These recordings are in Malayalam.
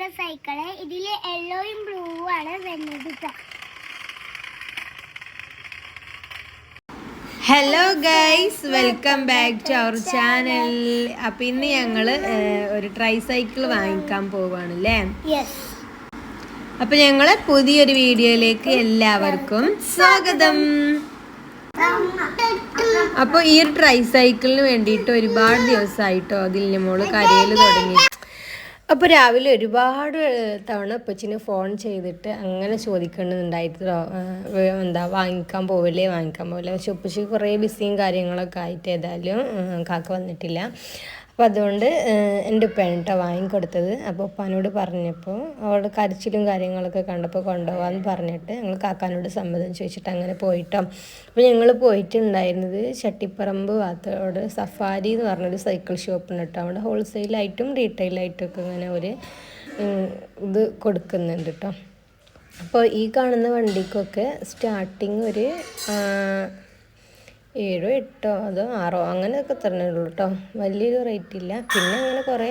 നമ്മുടെ സൈക്കിൾ. ഇതിൽ യെല്ലോയും ബ്ലൂവും ആണ് വരുന്നത്. Hello guys welcome back to our channel അപ്പം ഇന്ന് ഞങ്ങൾ ഒരു ട്രൈ സൈക്കിൾ വാങ്ങിക്കാൻ പോവാണ് അല്ലേ. അപ്പം ഞങ്ങൾ പുതിയൊരു വീഡിയോയിലേക്ക് എല്ലാവർക്കും സ്വാഗതം. അപ്പോൾ ഈ ഒരു ട്രൈ സൈക്കിളിന് വേണ്ടിയിട്ട് ഒരുപാട് ദിവസമായിട്ടോ അതിൽ മോൾ കരയിൽ തുടങ്ങി അപ്പോൾ രാവിലെ ഒരുപാട് തവണ കൊച്ചിന് ഫോൺ ചെയ്തിട്ട് അങ്ങനെ ചോദിക്കണമെന്നുണ്ടായിട്ടോ എന്താ വാങ്ങിക്കാൻ പോവില്ലേ വാങ്ങിക്കാൻ പോവില്ലേ. പക്ഷെ ഉപ്പച്ചി കുറേ ബിസിയും കാര്യങ്ങളൊക്കെ ആയിട്ട് ഏതായാലും കാക്ക വന്നിട്ടില്ല. അപ്പോൾ അതുകൊണ്ട് എന്റെ ഉപ്പയാണ് കേട്ടോ വാങ്ങിക്കൊടുത്തത്. അപ്പോൾ ഉപ്പാനോട് പറഞ്ഞപ്പോൾ അവളുടെ കരച്ചിലും കാര്യങ്ങളൊക്കെ കണ്ടപ്പോൾ കൊണ്ടുപോകാമെന്ന് പറഞ്ഞിട്ട് ഞങ്ങൾ കാക്കാനോട് സമ്മതം ചോദിച്ചിട്ട് അങ്ങനെ പോയിട്ടോ. അപ്പോൾ ഞങ്ങൾ പോയിട്ടുണ്ടായിരുന്നത് ചട്ടിപ്പറമ്പ് ഭാഗത്തോട് സഫാരി എന്ന് പറഞ്ഞൊരു സൈക്കിൾ ഷോപ്പുണ്ട് കേട്ടോ. അവിടെ ഹോൾസെയിലായിട്ടും റീറ്റെയിലായിട്ടും ഒക്കെ ഇങ്ങനെ ഒരു ഇത് കൊടുക്കുന്നുണ്ട് കേട്ടോ. അപ്പോൾ ഈ കാണുന്ന വണ്ടിക്കൊക്കെ സ്റ്റാർട്ടിങ് ഒരു ഏഴോ എട്ടോ അതോ ആറോ അങ്ങനെയൊക്കെ തന്നെ ഉള്ളൂ കേട്ടോ വലിയൊരു റേറ്റ് ഇല്ല. പിന്നെ അങ്ങനെ കുറേ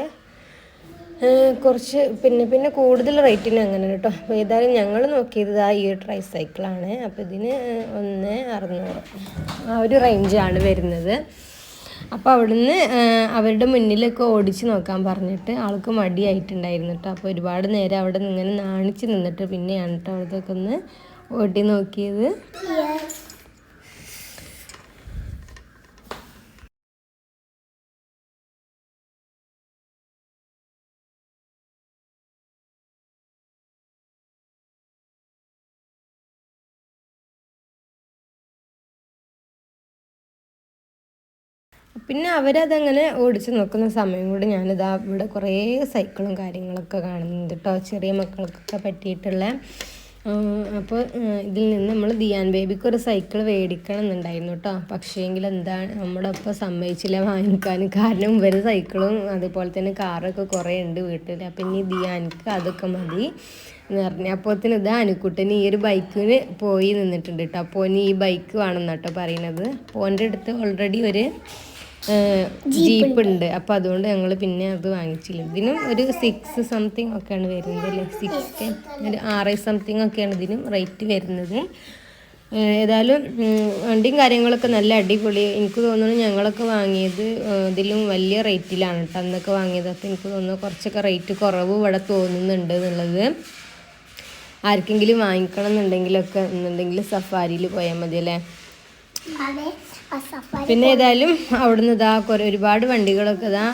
കുറച്ച് പിന്നെ പിന്നെ കൂടുതൽ റേറ്റിന് അങ്ങനെ കേട്ടോ അപ്പോൾ ഏതായാലും ഞങ്ങൾ നോക്കിയത് ആ ഈ ട്രൈ സൈക്കിളാണ് അപ്പോൾ ഇതിന് ഒന്ന് അറുന്നൂറ്. ആ ഒരു റേഞ്ചാണ് വരുന്നത്. അപ്പോൾ അവിടുന്ന് അവരുടെ മുന്നിലൊക്കെ ഓടിച്ച് നോക്കാൻ പറഞ്ഞിട്ട് ആൾക്ക് മടിയായിട്ടുണ്ടായിരുന്നു കേട്ടോ അപ്പോൾ ഒരുപാട് നേരം അവിടെ നിന്ന് ഇങ്ങനെ നാണിച്ച് നിന്നിട്ട് പിന്നെയാണ് കേട്ടോ അവിടത്തൊക്കെ ഒന്ന് ഓടി നോക്കിയത്. പിന്നെ അവരതങ്ങനെ ഓടിച്ച് നോക്കുന്ന സമയം കൂടി ഞാനിതാ ഇവിടെ കുറേ സൈക്കിളും കാര്യങ്ങളൊക്കെ കാണുന്നുണ്ട് കേട്ടോ ചെറിയ മക്കൾക്കൊക്കെ പറ്റിയിട്ടുള്ള അപ്പോൾ ഇതിൽ നിന്ന് നമ്മൾ ദിയാൻ ബേബിക്ക് ഒരു സൈക്കിൾ മേടിക്കണം എന്നുണ്ടായിരുന്നു കേട്ടോ പക്ഷേങ്കിൽ എന്താണ് നമ്മുടെ ഒപ്പം സമ്മതിച്ചില്ല വാങ്ങിക്കാൻ. കാരണം ഇവർ സൈക്കിളും അതുപോലെ തന്നെ കാറൊക്കെ കുറേ ഉണ്ട് വീട്ടിൽ അപ്പം ഇനി ദിയാൻക്ക് അതൊക്കെ മതി എന്ന് പറഞ്ഞു. അപ്പോത്തിന് ഇത് അനുക്കുട്ടന് ഈ ഒരു ബൈക്കിന് പോയി നിന്നിട്ടുണ്ട് കേട്ടോ അപ്പോൾ ഈ ബൈക്ക് വേണം എന്നാട്ടോ പറയുന്നത് അപ്പോൾ എന്റെ അടുത്ത് ഓൾറെഡി ഒരു ജീപ്പ് ഉണ്ട്. അപ്പോൾ അതുകൊണ്ട് ഞങ്ങൾ പിന്നെ അത് വാങ്ങിച്ചില്ല. ഇതിനും ഒരു സിക്സ് സംതിങ് ഒക്കെയാണ് വരുന്നത് അല്ലേ? സിക്സ് ഒരു ആറ് സംതിങ് ഒക്കെയാണ് ഇതിനും റേറ്റ് വരുന്നത്. ഏതായാലും വണ്ടിയും കാര്യങ്ങളൊക്കെ നല്ല അടിപൊളി. എനിക്ക് തോന്നുന്നു ഞങ്ങളൊക്കെ വാങ്ങിയത് ഇതിലും വലിയ റേറ്റിലാണ് കേട്ടോ അന്നൊക്കെ വാങ്ങിയത്. അപ്പോൾ എനിക്ക് തോന്നുന്നു കുറച്ചൊക്കെ റേറ്റ് കുറവ് ഇവിടെ തോന്നുന്നുണ്ട് എന്നുള്ളത്. ആർക്കെങ്കിലും വാങ്ങിക്കണം എന്നുണ്ടെങ്കിലൊക്കെ എന്നുണ്ടെങ്കിൽ സഫാരിയിൽ പോയാൽ മതി അല്ലേ? പിന്നെ ഏതായാലും അവിടുന്ന് ഇതാ കുറെ ഒരുപാട് വണ്ടികളൊക്കെ ഇതാ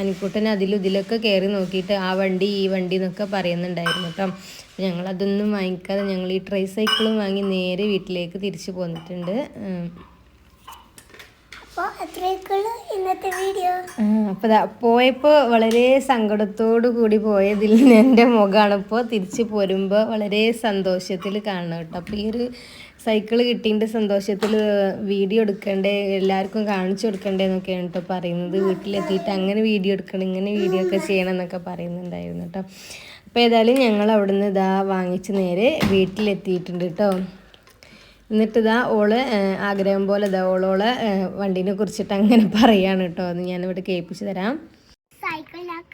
അനിക്കുട്ടൻ അതിലും ഇതിലൊക്കെ കയറി നോക്കിയിട്ട് ആ വണ്ടി ഈ വണ്ടി എന്നൊക്കെ പറയുന്നുണ്ടായിരുന്നു കേട്ടോ. ഞങ്ങൾ അതൊന്നും വാങ്ങിക്കാതെ ഞങ്ങൾ ഈ ട്രൈ സൈക്കിളും വാങ്ങി നേരെ വീട്ടിലേക്ക് തിരിച്ചു പോന്നിട്ടുണ്ട്. അപ്പോൾ ഇന്നത്തെ വീഡിയോ അപ്പോൾ പോയപ്പോൾ വളരെ സങ്കടത്തോടു കൂടി പോയതിൽ എന്റെ മുഖമാണ് ഇപ്പോ തിരിച്ചു പോരുമ്പോൾ വളരെ സന്തോഷത്തിൽ കാണണം കേട്ടോ. അപ്പോൾ ഈ ഒരു സൈക്കിൾ കിട്ടിയതിന്റെ സന്തോഷത്തിൽ വീഡിയോ എടുക്കണ്ടേ എല്ലാവർക്കും കാണിച്ചു കൊടുക്കണ്ടേ എന്നൊക്കെയാണ് കേട്ടോ പറയുന്നത്. വീട്ടിലെത്തിയിട്ട് അങ്ങനെ വീഡിയോ എടുക്കണം ഇങ്ങനെ വീഡിയോ ഒക്കെ ചെയ്യണം എന്നൊക്കെ പറയുന്നുണ്ടായിരുന്നു കേട്ടോ. അപ്പോൾ ഏതായാലും ഞങ്ങൾ അവിടുന്ന് ഇതാ വാങ്ങിച്ച് നേരെ വീട്ടിലെത്തിയിട്ടുണ്ട് കേട്ടോ. എന്നിട്ട് ഇതാ ഓൾ ആഗ്രഹം പോലെ ഇതാ ഓളോളെ വണ്ടീനെ കുറിച്ചിട്ട് അങ്ങനെ പറയാണ് കേട്ടോ അത് ഞാനിവിടെ കേൾപ്പിച്ച് തരാം.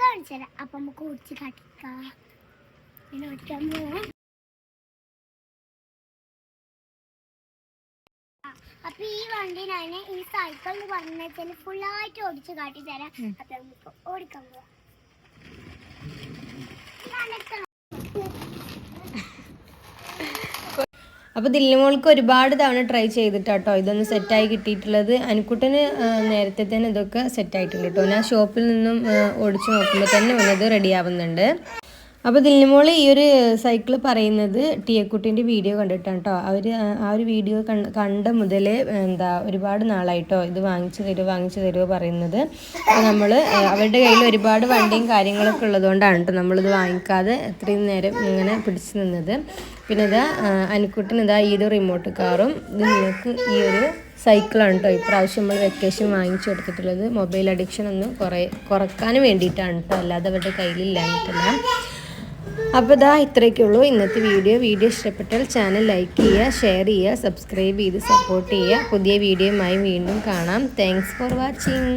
കാണിച്ചു തരാം. അപ്പം നമുക്ക് ഓടിച്ച് കാട്ടിക്കാം. പിന്നെ ഓടിക്കാൻ പോവാം. അപ്പൊ ഈ വണ്ടി ഞാൻ ഈ സൈക്കിൾ എന്ന് പറഞ്ഞു വെച്ചാൽ ഫുള്ളായിട്ട് ഓടിച്ച് കാട്ടി തരാം അപ്പൊ നമുക്ക് ഓടിക്കാൻ പോവാം. അപ്പോൾ ദില്ലിമോൾക്ക് ഒരുപാട് തവണ ട്രൈ ചെയ്തിട്ട് കേട്ടോ ഇതൊന്ന് സെറ്റായി കിട്ടിയിട്ടുള്ളത്. അനുക്കുട്ടന് നേരത്തെ തന്നെ ഇതൊക്കെ സെറ്റായിട്ടുണ്ട് കേട്ടോ ഞാൻ ഷോപ്പിൽ നിന്നും ഓടിച്ചു നോക്കുമ്പോൾ തന്നെ വന്നത് റെഡി ആവുന്നുണ്ട്. അപ്പോൾ ദില്ലിമോൾ ഈ ഒരു സൈക്കിൾ പറയുന്നത് ടിയക്കുട്ടീന്റെ വീഡിയോ കണ്ടിട്ടാണ് കേട്ടോ അവർ ആ ഒരു വീഡിയോ കണ്ട മുതലേ എന്താ ഒരുപാട് നാളായിട്ടോ ഇത് വാങ്ങിച്ചു തരുമോ വാങ്ങിച്ചു തരുമോ പറയുന്നത്. അപ്പോൾ നമ്മൾ അവരുടെ കയ്യിൽ ഒരുപാട് വണ്ടിയും കാര്യങ്ങളൊക്കെ ഉള്ളതുകൊണ്ടാണ് കേട്ടോ നമ്മളിത് വാങ്ങിക്കാതെ എത്രയും നേരം ഇങ്ങനെ പിടിച്ചു നിന്നത്. പിന്നെ ഇതാ അനുക്കുട്ടൻ ഇതാ ഈ ഒരു റിമോട്ട് കാറും ഇത് നിങ്ങൾക്ക് ഈ ഒരു സൈക്കിളാണ് കേട്ടോ ഇപ്രാവശ്യം നമ്മൾ വെക്കേഷൻ വാങ്ങിച്ചു കൊടുത്തിട്ടുള്ളത്. മൊബൈൽ അഡിക്ഷൻ ഒന്ന് കുറേ കുറയ്ക്കാൻ വേണ്ടിയിട്ടാണ് കേട്ടോ അല്ലാതെ അവരുടെ കയ്യിലില്ലാഞ്ഞിട്ടല്ല. അപ്പോൾ ഇതാ ഇത്രയൊക്കെ ഉള്ളൂ. ഇന്നത്തെ വീഡിയോ. വീഡിയോ ഇഷ്ടപ്പെട്ടാൽ ചാനൽ ലൈക്ക് ചെയ്യുക ഷെയർ ചെയ്യുക സബ്സ്ക്രൈബ് ചെയ്ത് സപ്പോർട്ട് ചെയ്യുക. പുതിയ വീഡിയോയുമായി വീണ്ടും കാണാം. Thanks for watching